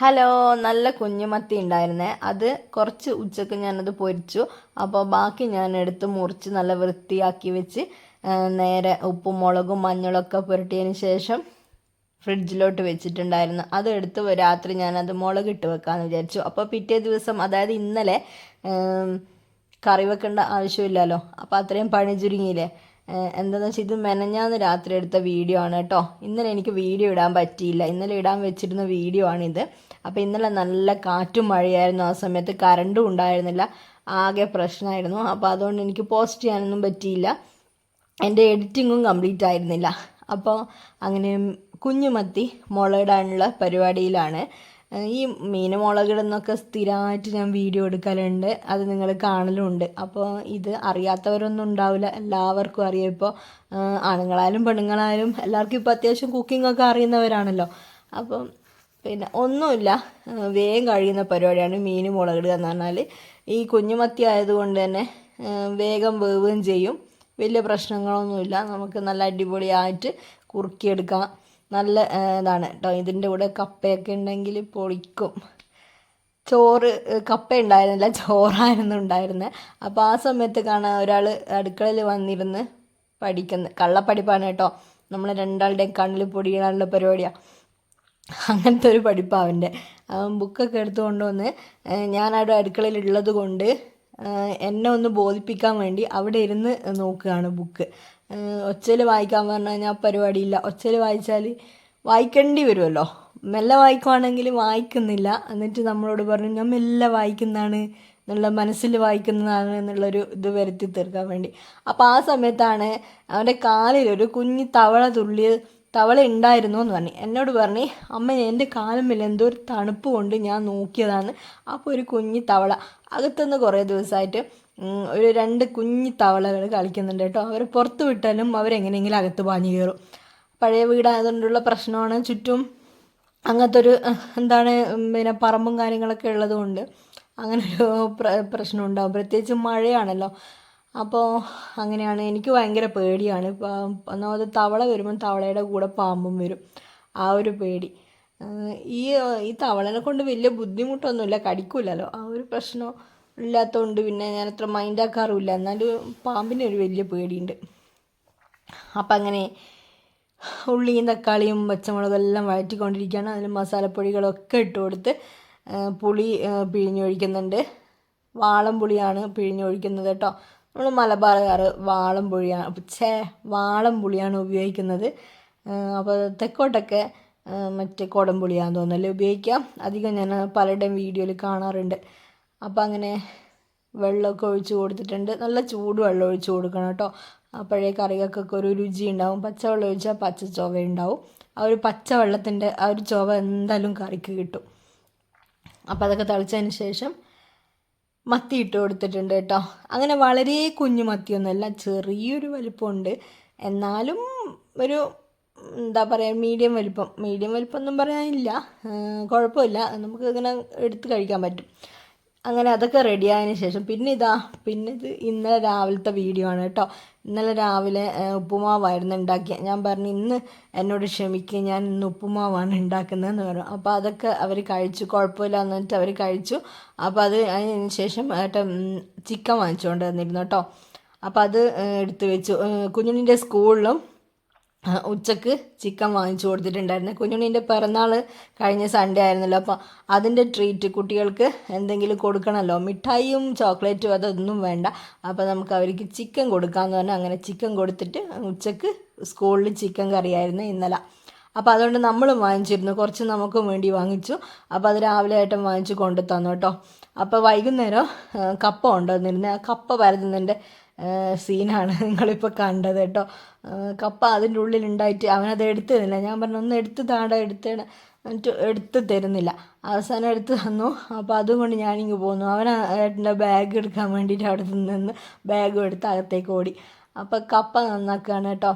Hello നല്ല കുഞ്ഞുമത്തി ഉണ്ടായിരുന്നേ. അത് കുറച്ച് ഉച്ചയ്ക്ക് ഞാനത് പൊരിച്ചു. അപ്പോൾ ബാക്കി ഞാൻ എടുത്ത് മുറിച്ച് നല്ല വൃത്തിയാക്കി വെച്ച് നേരെ ഉപ്പും മുളകും മഞ്ഞളൊക്കെ പുരട്ടിയതിന് ശേഷം ഫ്രിഡ്ജിലോട്ട് വെച്ചിട്ടുണ്ടായിരുന്നു. അത് എടുത്ത് രാത്രി ഞാനത് മുളകിട്ട് വെക്കാമെന്ന് വിചാരിച്ചു. അപ്പോൾ പിറ്റേ ദിവസം അതായത് ഇന്നലെ കറി വെക്കേണ്ട ആവശ്യമില്ലല്ലോ. അപ്പോൾ അത്രയും പണി ചുരുങ്ങിയില്ലേ? എന്താണെന്ന് വെച്ചാൽ ഇത് മെനഞ്ഞാന്ന് രാത്രി എടുത്ത വീഡിയോ ആണ് കേട്ടോ. ഇന്നലെ എനിക്ക് വീഡിയോ ഇടാൻ പറ്റിയില്ല. ഇന്നലെ ഇടാൻ വെച്ചിരുന്ന വീഡിയോ ആണിത് അപ്പോൾ ഇന്നലെ നല്ല കാറ്റും മഴയായിരുന്നു ആ സമയത്ത്. കറണ്ടും ഉണ്ടായിരുന്നില്ല. ആകെ പ്രശ്നമായിരുന്നു. അപ്പോൾ അതുകൊണ്ട് എനിക്ക് പോസ്റ്റ് ചെയ്യാനൊന്നും പറ്റിയില്ല. എന്റെ എഡിറ്റിങ്ങും കംപ്ലീറ്റ് ആയിരുന്നില്ല. അപ്പോൾ അങ്ങനെ കുഞ്ഞുമത്തി മുളയിടാനുള്ള പരിപാടിയിലാണ്. ഈ മീൻ മുളകിടുന്നൊക്കെ സ്ഥിരമായിട്ട് ഞാൻ വീഡിയോ എടുക്കലുണ്ട്. അത് നിങ്ങൾ കാണലുണ്ട്. അപ്പോൾ ഇത് അറിയാത്തവരൊന്നും ഉണ്ടാവില്ല. എല്ലാവർക്കും അറിയാം ഇപ്പോൾ ആണുങ്ങളായാലും പെണ്ണുങ്ങളായാലും എല്ലാവർക്കും ഇപ്പോൾ അത്യാവശ്യം കുക്കിങ്ങൊക്കെ അറിയുന്നവരാണല്ലോ. അപ്പം പിന്നെ ഒന്നുമില്ല. വേഗം കഴിയുന്ന പരിപാടിയാണ് മീൻ മുളകിടുക എന്ന് പറഞ്ഞാൽ ഈ കുഞ്ഞുമത്തി ആയതുകൊണ്ട് തന്നെ വേഗം വേവുകയും ചെയ്യും. വലിയ പ്രശ്നങ്ങളൊന്നുമില്ല. നമുക്ക് നല്ല അടിപൊളിയായിട്ട് കുറുക്കിയെടുക്കാം. നല്ല ഇതാണ് കേട്ടോ ഇതിന്റെ കൂടെ കപ്പയൊക്കെ ഉണ്ടെങ്കിൽ പൊളിക്കും. ചോറ് കപ്പ ഉണ്ടായിരുന്നില്ല ചോറായിരുന്നു ഉണ്ടായിരുന്നത് അപ്പോൾ ആ സമയത്ത് കാണാൻ ഒരാൾ അടുക്കളയിൽ വന്നിരുന്ന് പഠിക്കുന്നത് കള്ളപ്പഠിപ്പാണ് കേട്ടോ. നമ്മൾ രണ്ടാളുടെയും കണ്ണിൽ പൊടിയിടാനുള്ള പരിപാടിയാണ് അങ്ങനത്തെ ഒരു പഠിപ്പാണ് അവന്റെ അവൻ ബുക്കൊക്കെ എടുത്തു കൊണ്ടുവന്ന് ഞാനവിടെ അടുക്കളയിൽ ഉള്ളത് കൊണ്ട് എന്നെ ഒന്ന് ബോധിപ്പിക്കാൻ വേണ്ടി അവിടെ ഇരുന്ന് നോക്കുകയാണ് ബുക്ക്. ഒച്ചയിൽ വായിക്കാൻ പറഞ്ഞു കഴിഞ്ഞാൽ പരിപാടിയില്ല. ഒച്ചയിൽ വായിച്ചാൽ വായിക്കേണ്ടി വരുമല്ലോ മെല്ലെ വായിക്കുവാണെങ്കിൽ വായിക്കുന്നില്ല. എന്നിട്ട് നമ്മളോട് പറഞ്ഞു ഞാൻ മെല്ലെ വായിക്കുന്നതാണ്. എന്നുള്ള മനസ്സിൽ വായിക്കുന്നതാണ് എന്നുള്ളൊരു ഇത് വരുത്തി തീർക്കാൻ വേണ്ടി. അപ്പോൾ ആ സമയത്താണ് അവന്റെ കാലിൽ ഒരു കുഞ്ഞി തവള തുള്ളി തവള ഉണ്ടായിരുന്നു എന്ന് പറഞ്ഞു. എന്നോട് പറഞ്ഞു അമ്മ എന്റെ കാലുമില്ല എന്തോ ഒരു തണുപ്പ് കൊണ്ട് ഞാൻ നോക്കിയതാണ്. അപ്പോൾ ഒരു കുഞ്ഞി തവള. അകത്തുനിന്ന് കുറേ ദിവസമായിട്ട് ഒരു രണ്ട് കുഞ്ഞി തവളകൾ കളിക്കുന്നുണ്ട് കേട്ടോ. അവർ പുറത്ത് വിട്ടാലും അവരെങ്ങനെയെങ്കിലും അകത്ത് പാഞ്ഞു കയറും. പഴയ വീടായതുകൊണ്ടുള്ള പ്രശ്നമാണ്. ചുറ്റും അങ്ങനത്തെ ഒരു എന്താണ് പിന്നെ പറമ്പും കാര്യങ്ങളൊക്കെ ഉള്ളതുകൊണ്ട് അങ്ങനെ ഒരു പ്ര പ്രശ്നം ഉണ്ടാകും പ്രത്യേകിച്ച് മഴയാണല്ലോ. അപ്പോൾ അങ്ങനെയാണ്. എനിക്ക് ഭയങ്കര പേടിയാണ്. ഒന്നാമത് തവള വരുമ്പം തവളയുടെ കൂടെ പാമ്പും വരും. ആ ഒരു പേടി. ഈ ഈ തവളനെ കൊണ്ട് വലിയ ബുദ്ധിമുട്ടൊന്നുമില്ല. കടിക്കൂലല്ലോ. ആ ഒരു പ്രശ്നം ഇല്ലാത്തതുകൊണ്ട് പിന്നെ ഞാൻ അത്ര മൈൻഡാക്കാറുമില്ല എന്നാലും പാമ്പിന് ഒരു വലിയ പേടിയുണ്ട്. അപ്പം അങ്ങനെ ഉള്ളിയും തക്കാളിയും പച്ചമുളകെല്ലാം വഴറ്റിക്കൊണ്ടിരിക്കുകയാണ്. അതിൽ മസാലപ്പൊടികളൊക്കെ ഇട്ട് കൊടുത്ത് പുളി പിഴിഞ്ഞൊഴിക്കുന്നുണ്ട് വാളംപുളിയാണ് പിഴിഞ്ഞൊഴിക്കുന്നത് കേട്ടോ. നമ്മൾ മലബാറുകാർ വാളംപുളിയാണ് ഛേ വാളം പുളിയാണ് ഉപയോഗിക്കുന്നത്. അപ്പോൾ തെക്കോട്ടൊക്കെ മറ്റേ കുടംപുളിയാന്ന് തോന്നുന്നല്ലേ ഉപയോഗിക്കാം. അധികം ഞാൻ പലരുടെയും വീഡിയോയിൽ കാണാറുണ്ട്. അപ്പോൾ അങ്ങനെ വെള്ളമൊക്കെ ഒഴിച്ച് കൊടുത്തിട്ടുണ്ട്. നല്ല ചൂട് വെള്ളം ഒഴിച്ച് കൊടുക്കണം കേട്ടോ. അപ്പോഴേ കറികൾക്കൊക്കെ ഒരു രുചി ഉണ്ടാവും. പച്ചവെള്ളം ഒഴിച്ചാൽ പച്ച ചൊവ ഉണ്ടാവും. ആ ഒരു പച്ച വെള്ളത്തിന്റെ ആ ഒരു ചൊവ എന്തായാലും കറിക്ക് കിട്ടും. അപ്പോൾ അതൊക്കെ തിളച്ചതിന് ശേഷം മത്തി ഇട്ട് കൊടുത്തിട്ടുണ്ട് കേട്ടോ. അങ്ങനെ വളരെ കുഞ്ഞു മത്തിയൊന്നുമല്ല ചെറിയൊരു വലിപ്പമുണ്ട്. എന്നാലും ഒരു എന്താ പറയുക മീഡിയം വലിപ്പം. മീഡിയം വലിപ്പം ഒന്നും പറയാനില്ല. കുഴപ്പമില്ല. നമുക്ക് ഇങ്ങനെ എടുത്ത് കഴിക്കാൻ പറ്റും. അങ്ങനെ അതൊക്കെ റെഡി ആയതിനു ശേഷം പിന്നെ ഇതാ പിന്നെ ഇത് ഇന്നലെ രാവിലത്തെ വീഡിയോ ആണ് കേട്ടോ. ഇന്നലെ രാവിലെ ഉപ്പുമാവായിരുന്നു ഉണ്ടാക്കിയത് ഞാൻ പറഞ്ഞു ഇന്ന് എന്നോട് ക്ഷമിക്കുക ഞാൻ ഇന്ന് ഉപ്പുമാവാണ് ഉണ്ടാക്കുന്നതെന്ന് പറഞ്ഞു. അപ്പോൾ അതൊക്കെ അവർ കഴിച്ചു. കുഴപ്പമില്ല എന്നിട്ട് അവർ കഴിച്ചു. അപ്പോൾ അത് അതിന് ശേഷം ചിക്കൻ വാങ്ങിച്ചുകൊണ്ട് വന്നിരുന്നു കേട്ടോ. അപ്പോൾ അത് എടുത്തു വെച്ചു. കുഞ്ഞുണ്ണിന്റെ സ്കൂളിലും ഉച്ചയ്ക്ക് ചിക്കൻ വാങ്ങിച്ചു കൊടുത്തിട്ടുണ്ടായിരുന്നു. കുഞ്ഞുണ്ണീന്റെ പിറന്നാൾ കഴിഞ്ഞ സൺഡേ ആയിരുന്നല്ലോ. അപ്പോൾ അതിന്റെ ട്രീറ്റ് കുട്ടികൾക്ക് എന്തെങ്കിലും കൊടുക്കണമല്ലോ? മിഠായിയും ചോക്ലേറ്റും അതൊന്നും വേണ്ട. അപ്പോൾ നമുക്ക് അവർക്ക് ചിക്കൻ കൊടുക്കാമെന്ന് പറഞ്ഞാൽ അങ്ങനെ ചിക്കൻ കൊടുത്തിട്ട് ഉച്ചയ്ക്ക് സ്കൂളിൽ ചിക്കൻ കറിയായിരുന്നു ഇന്നലെ. അപ്പോൾ അതുകൊണ്ട് നമ്മളും വാങ്ങിച്ചിരുന്നു. കുറച്ച് നമുക്കും വേണ്ടി വാങ്ങിച്ചു. അപ്പോൾ അത് രാവിലെ ആയിട്ടും വാങ്ങിച്ച് കൊണ്ടു തന്നു കേട്ടോ. അപ്പോൾ വൈകുന്നേരം കപ്പ കൊണ്ടുവന്നിരുന്നു ആ കപ്പ പരതുന്നതിന്റെ സീനാണ്. നിങ്ങളിപ്പോൾ കണ്ടത് കേട്ടോ. കപ്പ അതിന്റെ ഉള്ളിൽ ഉണ്ടായിട്ട് അവനത് എടുത്തു തന്നില്ല ഞാൻ പറഞ്ഞു ഒന്ന് എടുത്ത് താട എടുത്ത് എന്നിട്ട് എടുത്ത് തരുന്നില്ല. അവസാനം എടുത്ത് തന്നു. അപ്പോൾ അതുകൊണ്ട് ഞാനിങ്ങ് പോന്നു. അവൻ ഏട്ടന്റെ ബാഗ് എടുക്കാൻ വേണ്ടിയിട്ട് അവിടെ നിന്ന് ബാഗും എടുത്ത് അകത്തേക്ക് ഓടി. അപ്പോൾ കപ്പ നന്നാക്കുകയാണ് കേട്ടോ.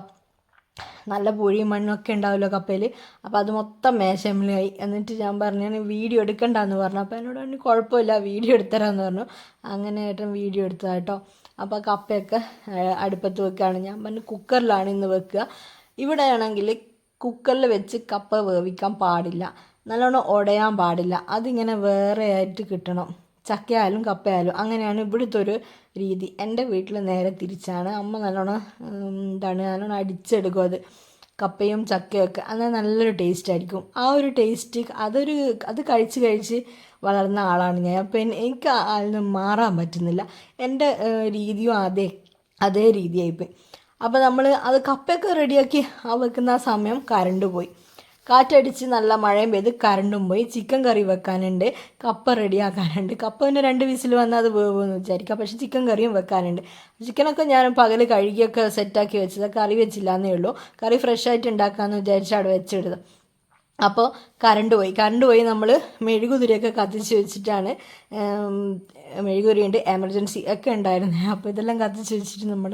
നല്ല പുഴിയും മണ്ണൊക്കെ ഉണ്ടാവുമല്ലോ കപ്പയിൽ അപ്പോൾ അത് മൊത്തം മേശമ്മിലായി എന്നിട്ട് ഞാൻ പറഞ്ഞു ഞാൻ വീഡിയോ എടുക്കണ്ടെന്ന് പറഞ്ഞു. അപ്പോൾ എന്നോട് പറഞ്ഞു കുഴപ്പമില്ല വീഡിയോ എടുത്തരാമെന്ന് പറഞ്ഞു. അങ്ങനെ ഏട്ടൻ വീഡിയോ എടുത്തതാ കേട്ടോ. അപ്പോൾ കപ്പയൊക്കെ അടുപ്പത്ത് വെക്കുകയാണ് ഞാൻ പറഞ്ഞു കുക്കറിലാണ് ഇന്ന് വെക്കുക. ഇവിടെയാണെങ്കിൽ കുക്കറിൽ വെച്ച് കപ്പ വേവിക്കാൻ പാടില്ല. നല്ലോണം ഉടയാൻ പാടില്ല. അതിങ്ങനെ വേറെ ആയിട്ട് കിട്ടണം. ചക്കയായാലും കപ്പയായാലും അങ്ങനെയാണ് ഇവിടുത്തെ ഒരു രീതി. എന്റെ വീട്ടിൽ നേരെ തിരിച്ചാണ്. അമ്മ നല്ലോണം എന്താണ് നല്ലോണം അടിച്ചെടുക്കും അത്. കപ്പയും ചക്കയൊക്കെ അങ്ങനെ നല്ലൊരു ടേസ്റ്റ് ആയിരിക്കും. ആ ഒരു ടേസ്റ്റ് അതൊരു അത് കഴിച്ച് കഴിച്ച് വളർന്ന ആളാണ് ഞാൻ. അപ്പം എനിക്ക് അതിൽ നിന്ന് മാറാൻ പറ്റുന്നില്ല. എന്റെ രീതിയും അതേ അതേ രീതിയായിപ്പോയി അപ്പോൾ നമ്മൾ അത് കപ്പയൊക്കെ റെഡിയാക്കി ആ വെക്കുന്ന ആ സമയം കറണ്ട് പോയി. കാറ്റടിച്ച് നല്ല മഴയും പെയ്ത് കറണ്ടും പോയി. ചിക്കൻ കറി വെക്കാനുണ്ട്. കപ്പ റെഡിയാക്കാനുണ്ട്. കപ്പ പിന്നെ രണ്ട് വിസിൽ വന്നാൽ അത് വേവെന്ന് വിചാരിക്കാം. പക്ഷേ ചിക്കൻ കറിയും വെക്കാനുണ്ട്. ചിക്കനൊക്കെ ഞാൻ പകൽ കഴുകിയൊക്കെ സെറ്റാക്കി വെച്ചത്. കറി വെച്ചില്ല എന്നേ ഉള്ളൂ. കറി ഫ്രഷ് ആയിട്ട് ഉണ്ടാക്കാമെന്ന് വിചാരിച്ച് അവിടെ വെച്ചിടുന്നത്. അപ്പോൾ കറണ്ട് പോയി. കറണ്ട് പോയി നമ്മൾ മെഴുകുതിരിയൊക്കെ കത്തിച്ച് വെച്ചിട്ടാണ് മെഴുകുതിരിയുണ്ട് എമർജൻസി ഒക്കെ ഉണ്ടായിരുന്നത് അപ്പോൾ ഇതെല്ലാം കത്തിച്ച് വെച്ചിട്ട് നമ്മൾ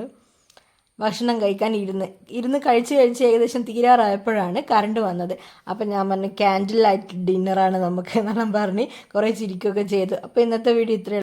ഭക്ഷണം കഴിക്കാൻ ഇരുന്ന്. ഇരുന്ന് കഴിച്ച് കഴിച്ച് ഏകദേശം തീരാറായപ്പോഴാണ് കറണ്ട് വന്നത്. അപ്പം ഞാൻ പറഞ്ഞു ക്യാൻഡിൽ ലൈറ്റ് ഡിന്നറാണ് നമുക്ക് എന്നെല്ലാം പറഞ്ഞ്. കുറേ ചിരിക്കുകയൊക്കെ ചെയ്തു. അപ്പോൾ ഇന്നത്തെ വീഡിയോ ഇത്രയേ